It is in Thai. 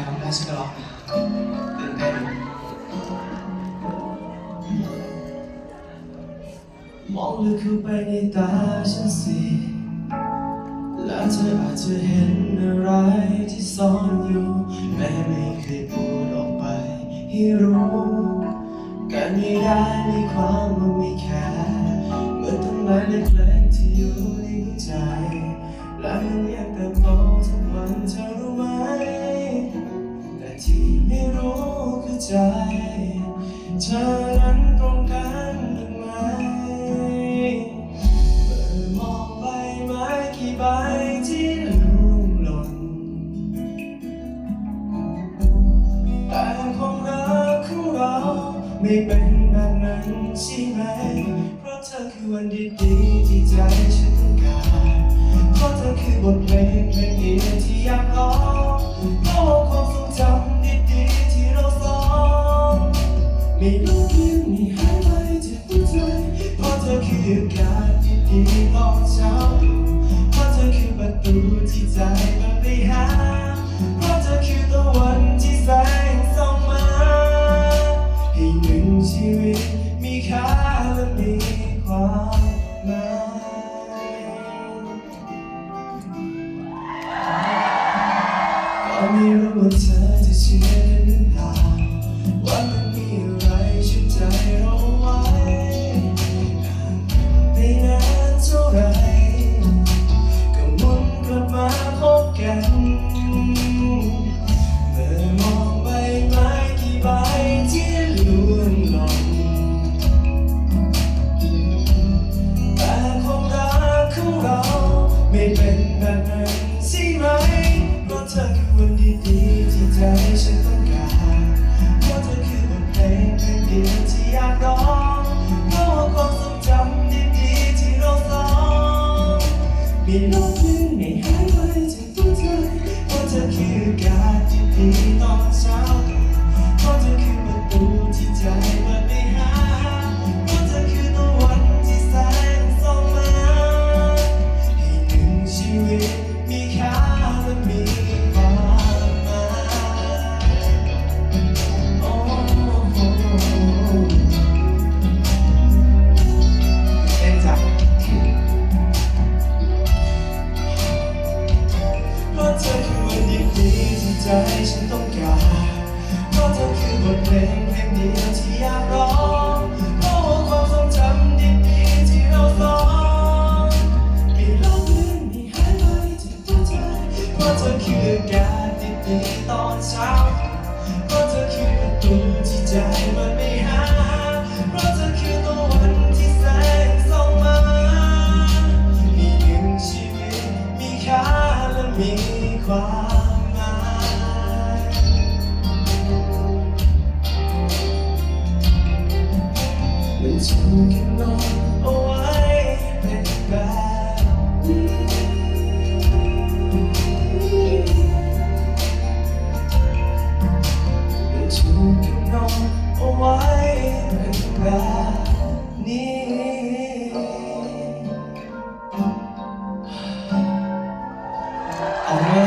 ครร้องได้ฉันก็ร้องตื่นเต้นมองลึกเข้าไปในตาฉันสิและเธออาจจะเห็นอะไรที่ซ่อนอยู่แม้ไม่เคยพูดออกไปให้รู้การไม่ได้ในความมันไม่แค่เหมือนต้นไม้เล็กๆที่อยู่ในหัวใจและมันยังเติบโตทุกวันเธอรู้ไหม ใจเธอนั้นตรงกันหรือไม่เมื่อมองใบไม้กี่ใบที่ร่วงหล่นแต่ความรักของเราไม่เป็นแบบนั้นใช่ไหม เพราะเธอคือวันดีๆที่ใจฉันต้องการ เพราะเธอคือบทเพลงเพลงเดียวที่อยากร้อง คืออากาศดีตอนเช้าเพราะเธอคือประตูที่ใจเปิดไปหาเพราะเธอคือตะวันที่แสงส่องมาให้หนึ่งชีวิตมีค่าและมีความหมายก็ไม่รู้ว่าเธอจะเชื่อกันหรือเปล่า ไม่เป็นแบบนั้นใช่ไหมเพราะเธอคือวันดีๆที่ใจฉันต้องการเพราะเธอคือบทเพลงเพลงเดียวที่อยากร้องเพราะว่าความทรงจำดีๆที่เราสองมีโลกหนึ่งไม่หายไปจากหัวใจเพราะเธอคือกาศที่ดีตอนเช้ ใจฉันต้องการเพราะเธอคือบทเพลงเพลงเดียวที่อยากร้องเพราะความทรงจำดีๆที่เราสองไม่ลบเลือนไม่หายไปจากหัวใจเพราะเธอคืออากาศดีๆตอนเช้าเพราะเธอคือประตูที่ใจมันไม่หาเพราะเธอคือตะวันที่แสงส่องมามีหนึ่งชีวิตมีค่าและมีความ ฉันนอนเอาไว้แบบนี้ฉันนอนเอาไว้แบบนี้